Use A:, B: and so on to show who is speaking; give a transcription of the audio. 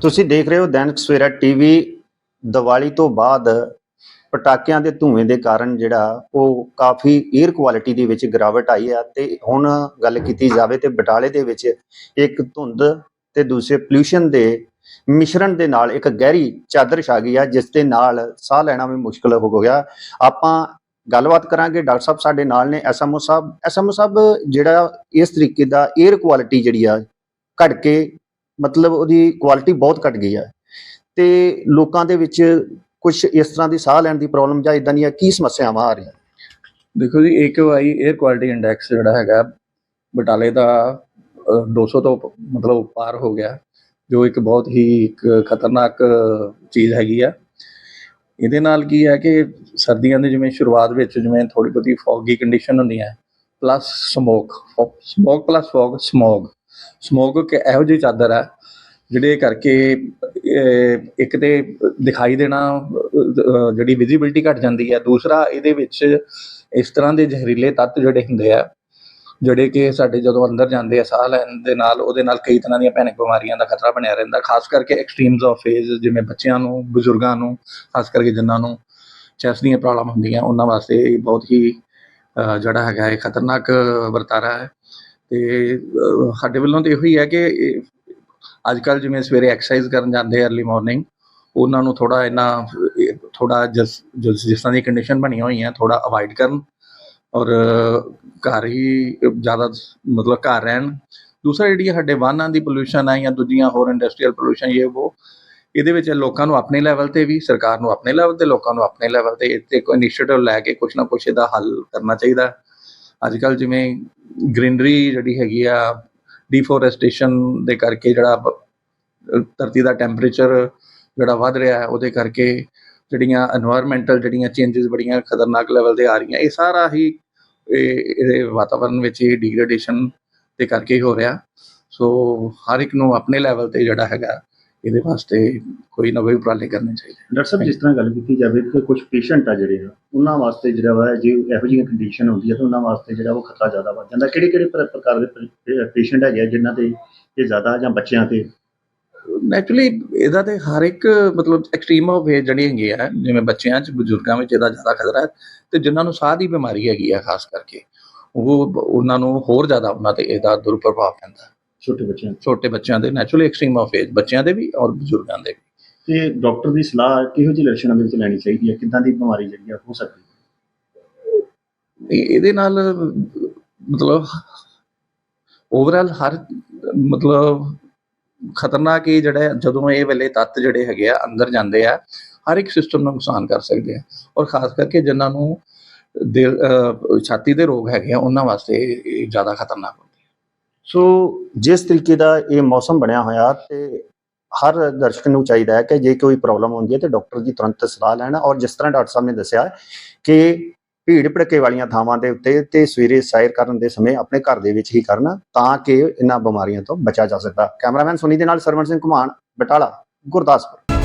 A: ਤੁਸੀਂ ਦੇਖ ਰਹੇ ਹੋ ਦੈਨਿਕ ਸਵੇਰਾ ਟੀਵੀ, ਦੀਵਾਲੀ ਤੋਂ ਬਾਅਦ ਪਟਾਕਿਆਂ ਦੇ ਧੂਏ ਦੇ ਕਾਰਨ ਜਿਹੜਾ ਉਹ ਕਾਫੀ 에ਅਰ ਕੁਆਲਿਟੀ ਦੇ ਵਿੱਚ ਗਿਰਾਵਟ ਆਈ ਆ ਤੇ ਹੁਣ ਗੱਲ ਕੀਤੀ ਜਾਵੇ ਤੇ ਬਟਾਲੇ ਦੇ ਵਿੱਚ ਇੱਕ ਧੁੰਦ ਤੇ ਦੂਸਰੇ ਪੋਲੂਸ਼ਨ ਦੇ ਮਿਸ਼ਰਣ ਦੇ ਨਾਲ ਇੱਕ ਗਹਿਰੀ ਚਾਦਰ ਛਾ ਗਈ ਆ, ਜਿਸ ਦੇ ਨਾਲ ਸਾਹ ਲੈਣਾ ਵੀ ਮੁਸ਼ਕਲ ਹੋ ਗਿਆ। ਆਪਾਂ ਗੱਲਬਾਤ ਕਰਾਂਗੇ ਡਾਕਟਰ ਸਾਹਿਬ ਸਾਡੇ ਨਾਲ ਨੇ ਐਸਐਮਓ ਸਾਹਿਬ। ਐਸਐਮਓ ਸਾਹਿਬ ਜਿਹੜਾ ਇਸ ਤਰੀਕੇ ਦਾ 에ਅਰ ਕੁਆਲਿਟੀ ਜਿਹੜੀ ਆ ਘਟ ਕੇ ਮਤਲਬ ਉਹਦੀ ਕੁਆਲਿਟੀ ਬਹੁਤ ਘਟ ਗਈ ਹੈ ਤੇ ਲੋਕਾਂ ਦੇ ਵਿੱਚ ਕੁਝ ਇਸ ਤਰ੍ਹਾਂ ਦੀ ਸਾਹ ਲੈਣ ਦੀ ਪ੍ਰੋਬਲਮ ਜਾਂ ਇਦਾਂ ਦੀਆਂ ਕੀ ਸਮੱਸਿਆਵਾਂ ਆ ਰਹੀਆਂ?
B: ਦੇਖੋ ਜੀ AQI 에ਅਰ ਕੁਆਲਿਟੀ ਇੰਡੈਕਸ ਜਿਹੜਾ ਹੈਗਾ ਬਟਾਲੇ ਦਾ ਅਹ, 200 ਤੋਂ ਮਤਲਬ ਪਾਰ ਹੋ ਗਿਆ ਜੋ ਇੱਕ ਬਹੁਤ ਹੀ ਇੱਕ ਖਤਰਨਾਕ ਚੀਜ਼ ਹੈਗੀ ਆ। ਇਹਦੇ ਨਾਲ ਕੀ ਹੈ ਕਿ ਸਰਦੀਆਂ ਦੇ ਜਿਵੇਂ ਸ਼ੁਰੂਆਤ ਵਿੱਚ ਜਿਵੇਂ ਥੋੜੀ ਬਹੁਤੀ ਫੌਗੀ ਕੰਡੀਸ਼ਨ ਹੁੰਦੀ ਹੈ plus smoke smoke plus fog smog smoke ਇੱਕ ਇਹੋ ਜਿਹੀ ਚਾਦਰ ਹੈ ਜਿਹੜੇ ਕਰਕੇ ਇੱਕ ਤੇ ਦਿਖਾਈ ਦੇਣਾ ਜਿਹੜੀ ਵਿਜ਼ਿਬਿਲਟੀ ਘਟ ਜਾਂਦੀ ਹੈ। ਦੂਸਰਾ, ਇਹਦੇ ਵਿੱਚ ਇਸ ਤਰ੍ਹਾਂ ਦੇ ਜ਼ਹਿਰੀਲੇ ਤੱਤ ਜਿਹੜੇ ਹੁੰਦੇ ਆ, ਜਿਹੜੇ ਕਿ ਸਾਡੇ ਜਦੋਂ ਅੰਦਰ ਜਾਂਦੇ ਆ, ਸਾਹ ਲੈਣ ਦੇ ਨਾਲ, ਉਹਦੇ ਨਾਲ ਕਈ ਤਰ੍ਹਾਂ ਦੀਆਂ ਭੈਣਕ ਬਿਮਾਰੀਆਂ ਦਾ ਖਤਰਾ ਬਣਿਆ ਰਹਿੰਦਾ। ਖਾਸ ਕਰਕੇ ਐਕਸਟ੍ਰੀਮਸ ਆਫ ਫੇਜ਼ ਜਿਵੇਂ ਬੱਚਿਆਂ ਨੂੰ, ਬਜ਼ੁਰਗਾਂ ਨੂੰ, ਖਾਸ ਕਰਕੇ ਜਿਨ੍ਹਾਂ ਨੂੰ ਚੈਸ ਦੀਆਂ ਪ੍ਰੋਬਲਮ ਹੁੰਦੀਆਂ, ਉਹਨਾਂ ਵਾਸਤੇ ਬਹੁਤ ਹੀ ਜਿਹੜਾ ਹੈਗਾ ਇਹ ਖਤਰਨਾਕ ਵਰਤਾਰਾ ਹੈ। ਤੇ ਸਾਡੇ ਵੱਲੋਂ ਤਾਂ ਇਹੋ ਹੀ ਹੈ ਕਿ ਅੱਜ ਕੱਲ ਜਿਵੇਂ ਸਵੇਰੇ ਐਕਸਰਸਾਈਜ਼ ਕਰਨ ਜਾਂਦੇ ਅਰਲੀ ਮਾਰਨਿੰਗ ਉਹਨਾਂ ਨੂੰ ਥੋੜਾ ਇਹਨਾਂ ਥੋੜਾ ਜਿਸ ਜਿਸ ਤਰ੍ਹਾਂ ਦੀ ਕੰਡੀਸ਼ਨ ਬਣੀਆਂ ਹੋਈਆਂ ਥੋੜਾ ਅਵਾਇਡ ਕਰਨ ਔਰ ਘਰ ਹੀ ਜ਼ਿਆਦਾ ਮਤਲਬ ਘਰ ਰਹਿਣ। ਦੂਸਰਾ ਜਿਹੜੀ ਸਾਡੇ ਵਾਹਨਾਂ ਦੀ ਪੋਲੂਸ਼ਨ ਹੈ ਜਾਂ ਦੂਜੀਆਂ ਹੋਰ ਇੰਡਸਟਰੀਅਲ ਪੋਲੂਸ਼ਨ ਇਹ ਉਹ ਇਹਦੇ ਵਿੱਚ ਲੋਕਾਂ ਨੂੰ ਆਪਣੇ ਲੈਵਲ ਤੇ ਵੀ, ਸਰਕਾਰ ਨੂੰ ਆਪਣੇ ਲੈਵਲ ਤੇ, ਲੋਕਾਂ ਨੂੰ ਆਪਣੇ ਲੈਵਲ ਤੇ, ਇੱਥੇ ਕੋਈ ਇਨੀਸ਼ੀਏਟਿਵ ਲੈ ਕੇ ਕੁਝ ਨਾ ਕੁਝ ਇਹਦਾ ਹੱਲ ਕਰਨਾ ਚਾਹੀਦਾ। ਅੱਜ ਕੱਲ ਜਿਵੇਂ ਗ੍ਰੀਨਰੀ ਜਿਹੜੀ ਹੈਗੀ ਆ ਡੀਫੋਰੈਸਟੇਸ਼ਨ ਦੇ ਕਰਕੇ ਜਿਹੜਾ ਧਰਤੀ ਦਾ ਟੈਂਪਰੇਚਰ ਜਿਹੜਾ ਵੱਧ ਰਿਹਾ ਹੈ, ਉਹਦੇ ਕਰਕੇ ਜਿਹੜੀਆਂ এনवायरमेंटਲ ਜਿਹੜੀਆਂ ਚੇਂजेस ਬੜੀਆਂ ਖਤਰਨਾਕ ਲੈਵਲ ਤੇ ਆ ਰਹੀਆਂ, ਇਹ ਸਾਰਾ ਹੀ ਇਹ ਵਾਤਾਵਰਣ ਵਿੱਚ ਇਹ ਡੀਗਰੇਡੇਸ਼ਨ ਦੇ ਕਰਕੇ ਹੀ ਹੋ ਰਿਹਾ। ਸੋ ਹਰ ਇੱਕ ਨੂੰ ਆਪਣੇ ਲੈਵਲ ਤੇ ਜਿਹੜਾ ਹੈਗਾ ਇਹਦੇ ਵਾਸਤੇ ਕੋਈ ਨਾ ਕੋਈ ਉਪਰਾਲੇ ਕਰਨੇ ਚਾਹੀਦੇ
A: ਡਾਕਟਰ ਸਾਹਿਬ ਜਿਸ ਤਰ੍ਹਾਂ ਗੱਲ ਕੀਤੀ ਜਾਵੇ ਕਿ ਕੁਝ ਪੇਸ਼ੈਂਟ ਆ ਜਿਹੜੇ ਆ ਉਹਨਾਂ ਵਾਸਤੇ ਜਿਹੜਾ ਵਾ ਜੇ ਇਹੋ ਜਿਹੀਆਂ ਕੰਡੀਸ਼ਨ ਹੁੰਦੀ ਹੈ ਤਾਂ ਉਹਨਾਂ ਵਾਸਤੇ ਜਿਹੜਾ ਉਹ ਖਤਰਾ ਜ਼ਿਆਦਾ ਵੱਧ ਜਾਂਦਾ। ਕਿਹੜੇ ਕਿਹੜੇ ਪ੍ਰ- ਪ੍ਰਕਾਰ ਦੇ ਪੇਸ਼ੈਂਟ ਹੈਗੇ ਜਿਨ੍ਹਾਂ ਤੇ ਇਹ ਜ਼ਿਆਦਾ ਜਾਂ ਬੱਚਿਆਂ ਤੇ?
B: ਨੈਚੁਰਲੀ ਇਹਦਾ ਤੇ ਹਰ ਇੱਕ ਮਤਲਬ ਐਕਸਟ੍ਰੀਮ ਆਫ ਏਜ ਜਿਹੜੀ ਹੈਗੀ ਆ ਜਿਵੇਂ ਬੱਚਿਆਂ 'ਚ ਬਜ਼ੁਰਗਾਂ ਵਿੱਚ ਇਹਦਾ ਜ਼ਿਆਦਾ ਖਤਰਾ ਹੈ ਤੇ ਜਿਨ੍ਹਾਂ ਨੂੰ ਸਾਹ ਦੀ ਬਿਮਾਰੀ ਹੈਗੀ ਆ ਖਾਸ ਕਰਕੇ ਉਹ ਉਹਨਾਂ ਨੂੰ ਹੋਰ ਜ਼ਿਆਦਾ ਉਹਨਾਂ ਤੇ ਇਹਦਾ ਦੁਰਪ੍ਰਭਾਵ ਪੈਂਦਾ।
A: ਛੋਟੇ ਬੱਚਿਆਂ ਤੇ
B: ਛੋਟੇ ਬੱਚਿਆਂ ਦੇ ਨੈਚੁਰਲੀ ਐਕਸਟ੍ਰੀਮ ਆਫ ਏਜ ਬੱਚਿਆਂ ਦੇ ਵੀ ਔਰ ਬਜ਼ੁਰਗਾਂ ਦੇ ਵੀ।
A: ਤੇ ਡਾਕਟਰ ਦੀ ਸਲਾਹ ਕਿਹੋ ਜਿਹੇ ਲੱਛਣਾਂ ਦੇ ਵਿੱਚ ਲੈਣੀ ਚਾਹੀਦੀ ਹੈ? ਕਿੱਦਾਂ ਦੀ ਬਿਮਾਰੀ ਜਿਹੜੀ ਆ ਹੋ ਸਕਦੀ ਹੈ?
B: ਇਹ- ਇਹਦੇ ਨਾਲ ਮਤਲਬ ਓਵਰਆਲ ਹਰ ਮਤਲਬ ਖਤਰਨਾਕ ਇਹ ਜਿਹੜਾ ਹੈ, ਜਦੋਂ ਇਹ ਵੇਲੇ ਤੱਤ ਜਿਹੜੇ ਹੈਗੇ ਆ ਅੰਦਰ ਜਾਂਦੇ ਆ ਹਰ ਇੱਕ ਸਿਸਟਮ ਨੂੰ ਨੁਕਸਾਨ ਕਰ ਸਕਦੇ ਆ। ਔਰ ਖਾਸ ਕਰਕੇ ਜਿਨ੍ਹਾਂ ਨੂੰ ਦਿਲ ਅਹ, ਛਾਤੀ ਦੇ ਰੋਗ ਹੈਗੇ ਆ ਉਹਨਾਂ ਵਾਸਤੇ ਇਹ- ਇਹ ਜ਼ਿਆਦਾ ਖਤਰਨਾਕ ਹੁੰਦੇ
A: ਸੋ ਜਿਸ ਤਰੀਕੇ ਦਾ ਇਹ ਮੌਸਮ ਬਣਿਆ ਹੋਇਆ ਤੇ ਹਰ ਦਰਸ਼ਕ ਨੂੰ ਚਾਹੀਦਾ ਹੈ ਕਿ ਜੇ ਕੋਈ ਪ੍ਰੋਬਲਮ ਹੁੰਦੀ ਹੈ ਤੇ ਡਾਕਟਰ ਦੀ ਤੁਰੰਤ ਸਲਾਹ ਲੈਣਾ ਔਰ ਜਿਸ ਤਰ੍ਹਾਂ ਡਾਕਟਰ ਸਾਹਿਬ ਨੇ ਦੱਸਿਆ ਕਿ ਭੀੜ ਭੜਕੇ ਵਾਲੀਆਂ ਥਾਵਾਂ ਦੇ ਉੱਤੇ ਤੇ ਸਵੇਰੇ ਸੈਰ ਕਰਨ ਦੇ ਸਮੇਂ ਆਪਣੇ ਘਰ ਦੇ ਵਿੱਚ ਹੀ ਕਰਨਾ ਤਾਂ ਕਿ ਇਹਨਾਂ ਬਿਮਾਰੀਆਂ ਤੋਂ ਬਚਿਆ ਜਾ ਸਕਦਾ। ਕੈਮਰਾਮੈਨ ਸੁਨੀ ਦੇ ਨਾਲ ਸਰਵਣ ਸਿੰਘ ਘੁਮਾਣ, ਬਟਾਲਾ, ਗੁਰਦਾਸਪੁਰ।